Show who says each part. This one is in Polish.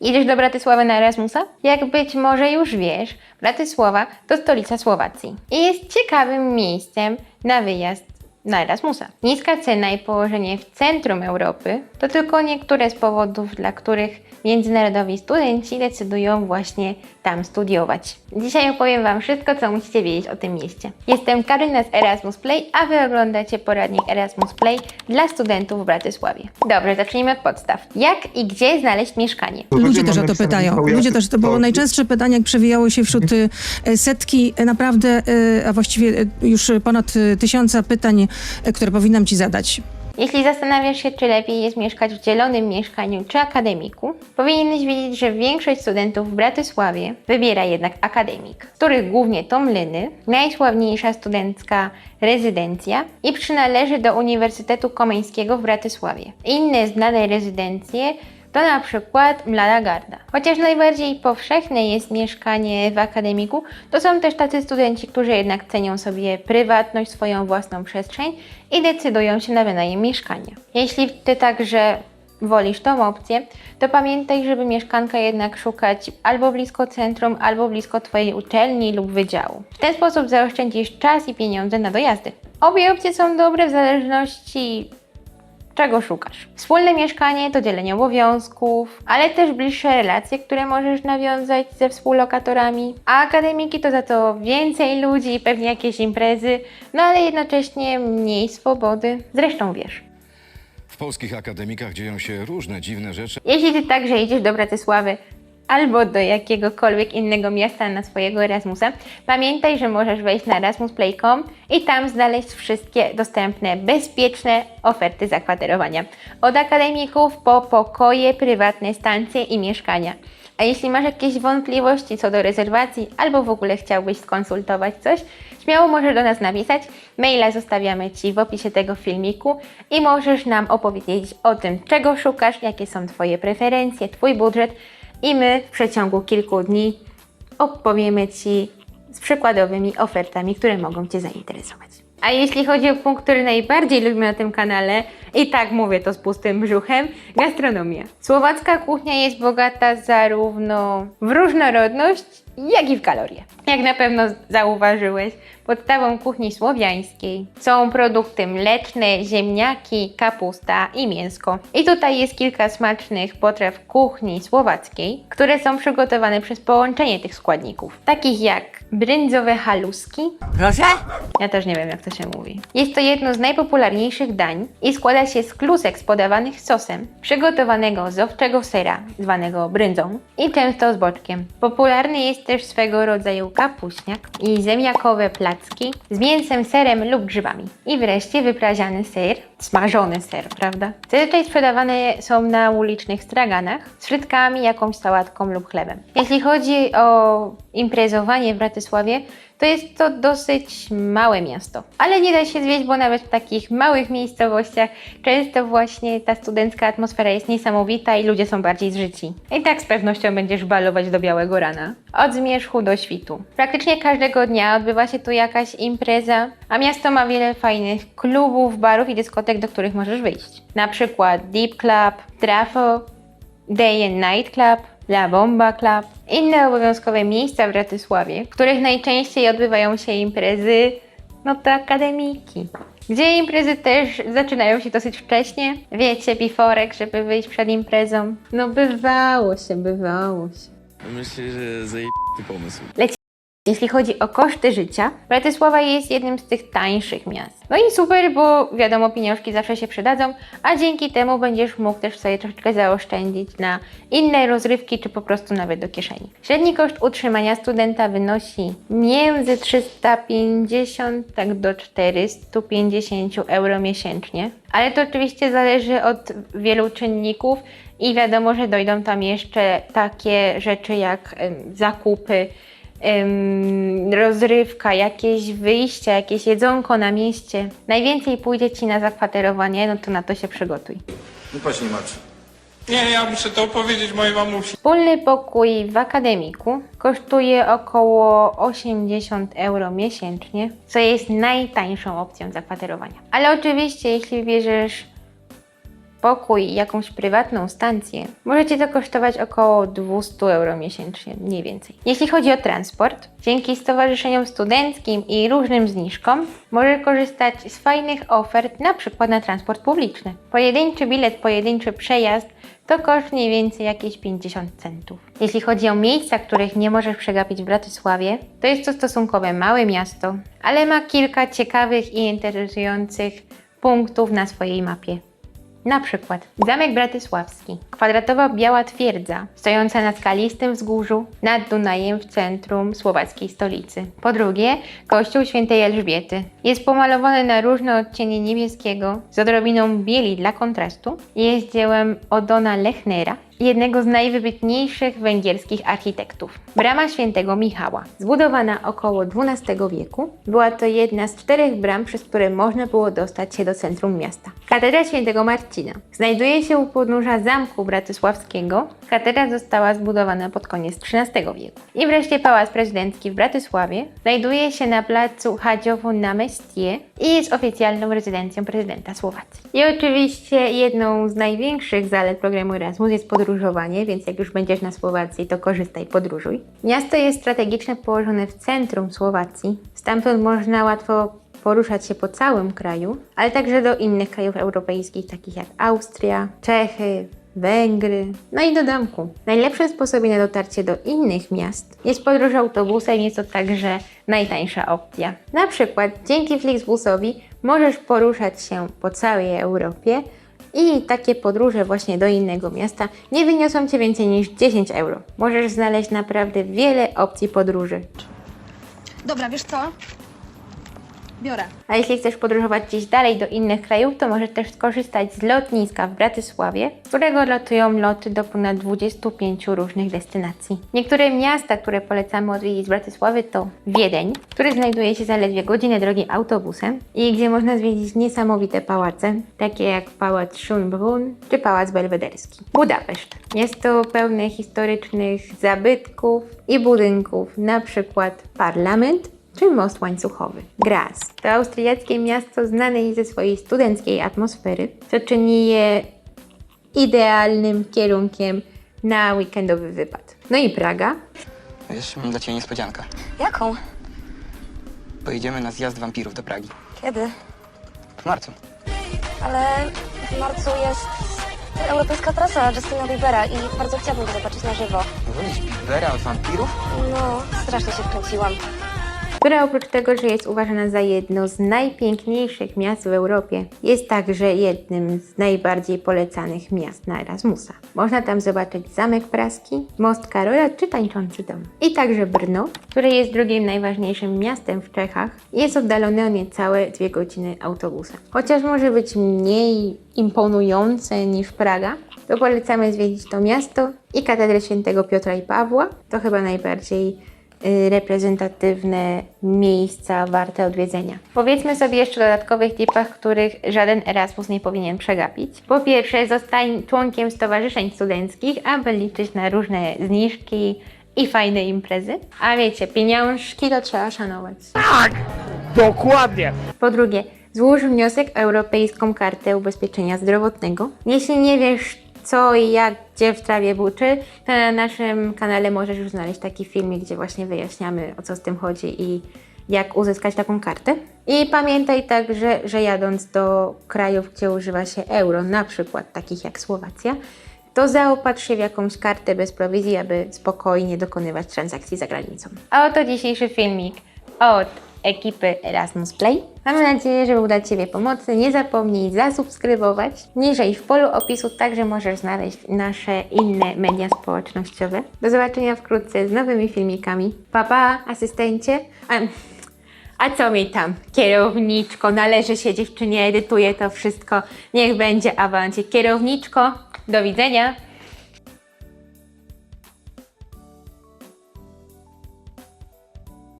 Speaker 1: Idziesz do Bratysławy na Erasmusa? Jak być może już wiesz, Bratysława to stolica Słowacji i jest ciekawym miejscem na wyjazd na Erasmusa. Niska cena i położenie w centrum Europy to tylko niektóre z powodów, dla których międzynarodowi studenci decydują właśnie tam studiować. Dzisiaj opowiem Wam wszystko, co musicie wiedzieć o tym mieście. Jestem Karyna z Erasmus Play, a Wy oglądacie poradnik Erasmus Play dla studentów w Bratysławie. Dobrze, zacznijmy od podstaw. Jak i gdzie znaleźć mieszkanie?
Speaker 2: Ludzie też o to pytają. Ludzie też, to było najczęstsze pytanie, jak przewijało się wśród y, e, setki, e, naprawdę, e, a właściwie już ponad tysiąca pytań, które powinnam Ci zadać.
Speaker 1: Jeśli zastanawiasz się, czy lepiej jest mieszkać w dzielonym mieszkaniu czy akademiku, powinieneś wiedzieć, że większość studentów w Bratysławie wybiera jednak akademik, z których głównie to Mlyny, najsławniejsza studencka rezydencja i przynależy do Uniwersytetu Komeńskiego w Bratysławie. Inne znane rezydencje to na przykład Mlada Garda. Chociaż najbardziej powszechne jest mieszkanie w akademiku, to są też tacy studenci, którzy jednak cenią sobie prywatność, swoją własną przestrzeń i decydują się na wynajem mieszkania. Jeśli ty także wolisz tą opcję, to pamiętaj, żeby mieszkanka jednak szukać albo blisko centrum, albo blisko Twojej uczelni lub wydziału. W ten sposób zaoszczędzisz czas i pieniądze na dojazdy. Obie opcje są dobre w zależności czego szukasz. Wspólne mieszkanie to dzielenie obowiązków, ale też bliższe relacje, które możesz nawiązać ze współlokatorami, a akademiki to za to więcej ludzi i pewnie jakieś imprezy, no ale jednocześnie mniej swobody. Zresztą wiesz.
Speaker 3: W polskich akademikach dzieją się różne dziwne rzeczy.
Speaker 1: Jeśli ty także idziesz do Bratysławy albo do jakiegokolwiek innego miasta na swojego Erasmusa, pamiętaj, że możesz wejść na erasmusplay.com i tam znaleźć wszystkie dostępne, bezpieczne oferty zakwaterowania. Od akademików po pokoje, prywatne stacje i mieszkania. A jeśli masz jakieś wątpliwości co do rezerwacji albo w ogóle chciałbyś skonsultować coś, śmiało możesz do nas napisać. Maila zostawiamy Ci w opisie tego filmiku i możesz nam opowiedzieć o tym, czego szukasz, jakie są Twoje preferencje, Twój budżet i my w przeciągu kilku dni opowiemy Ci z przykładowymi ofertami, które mogą Cię zainteresować. A jeśli chodzi o punkt, który najbardziej lubimy na tym kanale, i tak mówię to z pustym brzuchem, gastronomia. Słowacka kuchnia jest bogata zarówno w różnorodność, jak i w kalorie. Jak na pewno zauważyłeś, podstawą kuchni słowiańskiej są produkty mleczne, ziemniaki, kapusta i mięsko. I tutaj jest kilka smacznych potraw kuchni słowackiej, które są przygotowane przez połączenie tych składników, takich jak brędzowe haluski,
Speaker 4: Proszę?
Speaker 1: ja też nie wiem, jak to się mówi. Jest to jedno z najpopularniejszych dań i składa się z klusek podawanych sosem, przygotowanego z owczego sera, zwanego bryndzą, i często z boczkiem. Popularny jest też swego rodzaju kapuśniak i ziemniakowe placki z mięsem, serem lub grzybami. I wreszcie wypraziany ser, smażony ser, prawda? Zazwyczaj sprzedawane są na ulicznych straganach z frytkami, jakąś sałatką lub chlebem. Jeśli chodzi o imprezowanie w Bratysławie, to jest to dosyć małe miasto. Ale nie da się zwieść, bo nawet w takich małych miejscowościach często właśnie ta studencka atmosfera jest niesamowita i ludzie są bardziej zżyci. I tak z pewnością będziesz balować do białego rana. Od zmierzchu do świtu. Praktycznie każdego dnia odbywa się tu jakaś impreza, a miasto ma wiele fajnych klubów, barów i dyskotek, do których możesz wyjść. Na przykład Deep Club, Trafo, Day and Night Club, La Bomba Club. Inne obowiązkowe miejsca w Bratysławie, w których najczęściej odbywają się imprezy, no to akademiki. Gdzie imprezy też zaczynają się dosyć wcześnie. Wiecie, biforek, żeby wyjść przed imprezą. No bywało się, bywało się.
Speaker 5: Myślę, że zajebisty pomysł.
Speaker 1: Jeśli chodzi o koszty życia, Bratysława jest jednym z tych tańszych miast. No i super, bo wiadomo, pieniążki zawsze się przydadzą, a dzięki temu będziesz mógł też sobie troszeczkę zaoszczędzić na inne rozrywki, czy po prostu nawet do kieszeni. Średni koszt utrzymania studenta wynosi między 350 tak do 450 euro miesięcznie, ale to oczywiście zależy od wielu czynników i wiadomo, że dojdą tam jeszcze takie rzeczy jak zakupy, em, rozrywka, jakieś wyjścia, jakieś jedzonko na mieście. Najwięcej pójdzie Ci na zakwaterowanie, no to na to się przygotuj.
Speaker 6: No patrz, nie martw.
Speaker 7: Nie, ja muszę to opowiedzieć mojej mamusi.
Speaker 1: Wspólny pokój w akademiku kosztuje około 80 euro miesięcznie, co jest najtańszą opcją zakwaterowania. Ale oczywiście, jeśli wybierzesz pokój i jakąś prywatną stację, może Cię to kosztować około 200 euro miesięcznie, mniej więcej. Jeśli chodzi o transport, dzięki stowarzyszeniom studenckim i różnym zniżkom, możesz korzystać z fajnych ofert, na przykład na transport publiczny. Pojedynczy bilet, pojedynczy przejazd to koszt mniej więcej jakieś 50 centów. Jeśli chodzi o miejsca, których nie możesz przegapić w Bratysławie, to jest to stosunkowo małe miasto, ale ma kilka ciekawych i interesujących punktów na swojej mapie. Na przykład Zamek Bratysławski, kwadratowa biała twierdza, stojąca na skalistym wzgórzu nad Dunajem w centrum słowackiej stolicy. Po drugie, Kościół Świętej Elżbiety. Jest pomalowany na różne odcienie niebieskiego z odrobiną bieli dla kontrastu. Jest dziełem Odona Lechnera, jednego z najwybitniejszych węgierskich architektów. Brama Świętego Michała, zbudowana około XII wieku, była to jedna z czterech bram, przez które można było dostać się do centrum miasta. Katedra Świętego Marcina znajduje się u podnóża Zamku Bratysławskiego. Katedra została zbudowana pod koniec XIII wieku. I wreszcie Pałac Prezydencki w Bratysławie znajduje się na placu Hadziowo na Mestie i jest oficjalną rezydencją prezydenta Słowacji. I oczywiście jedną z największych zalet programu Erasmus jest podróżowanie, więc jak już będziesz na Słowacji, to korzystaj, podróżuj. Miasto jest strategicznie położone w centrum Słowacji, stamtąd można łatwo poruszać się po całym kraju, ale także do innych krajów europejskich, takich jak Austria, Czechy, Węgry, no i do domku. Najlepszym sposobem na dotarcie do innych miast jest podróż autobusem, jest to także najtańsza opcja. Na przykład dzięki Flixbusowi możesz poruszać się po całej Europie i takie podróże właśnie do innego miasta nie wyniosą Cię więcej niż 10 euro. Możesz znaleźć naprawdę wiele opcji podróży.
Speaker 6: Dobra, wiesz co? Biorę.
Speaker 1: A jeśli chcesz podróżować gdzieś dalej do innych krajów, to możesz też skorzystać z lotniska w Bratysławie, z którego latują loty do ponad 25 różnych destynacji. Niektóre miasta, które polecamy odwiedzić z Bratysławy to Wiedeń, który znajduje się zaledwie godzinę drogi autobusem i gdzie można zwiedzić niesamowite pałace, takie jak Pałac Schönbrunn czy Pałac Belwederski. Budapeszt. Jest to pełne historycznych zabytków i budynków, na przykład parlament, czy most łańcuchowy. Graz to austriackie miasto znane jest ze swojej studenckiej atmosfery, co czyni je idealnym kierunkiem na weekendowy wypad. No i Praga.
Speaker 4: Wiesz, mam dla ciebie niespodziankę.
Speaker 6: Jaką?
Speaker 4: Pojedziemy na zjazd wampirów do Pragi.
Speaker 6: Kiedy?
Speaker 4: W marcu.
Speaker 6: Ale w marcu jest europejska trasa Justina Biebera i bardzo chciałabym go zobaczyć na żywo.
Speaker 4: Wolisz Bibera od wampirów?
Speaker 6: No, strasznie się wkręciłam.
Speaker 1: Która oprócz tego, że jest uważana za jedno z najpiękniejszych miast w Europie, jest także jednym z najbardziej polecanych miast na Erasmusa. Można tam zobaczyć Zamek Praski, Most Karola czy Tańczący Dom. I także Brno, które jest drugim najważniejszym miastem w Czechach jest oddalone o niecałe dwie godziny autobusem. Chociaż może być mniej imponujące niż Praga, to polecamy zwiedzić to miasto i katedrę świętego Piotra i Pawła. To chyba najbardziej reprezentatywne miejsca warte odwiedzenia. Powiedzmy sobie jeszcze o dodatkowych tipach, których żaden Erasmus nie powinien przegapić. Po pierwsze, zostań członkiem stowarzyszeń studenckich, aby liczyć na różne zniżki i fajne imprezy. A wiecie, pieniążki to trzeba szanować.
Speaker 8: Dokładnie.
Speaker 1: Po drugie, złóż wniosek o Europejską Kartę Ubezpieczenia Zdrowotnego. Jeśli nie wiesz co i jak, gdzie w trawie buczy, to na naszym kanale możesz już znaleźć taki filmik, gdzie właśnie wyjaśniamy o co z tym chodzi i jak uzyskać taką kartę. I pamiętaj także, że jadąc do krajów, gdzie używa się euro, na przykład takich jak Słowacja, to zaopatrz się w jakąś kartę bez prowizji, aby spokojnie dokonywać transakcji za granicą. A oto dzisiejszy filmik od ekipy Erasmus Play. Mam nadzieję, że był dla Ciebie pomocny. Nie zapomnij zasubskrybować. Niżej w polu opisu także możesz znaleźć nasze inne media społecznościowe. Do zobaczenia wkrótce z nowymi filmikami. Pa, pa, asystencie. A, a co mi tam, kierowniczko? Należy się dziewczynie, edytuje to wszystko. Niech będzie awancik. Kierowniczko, do widzenia.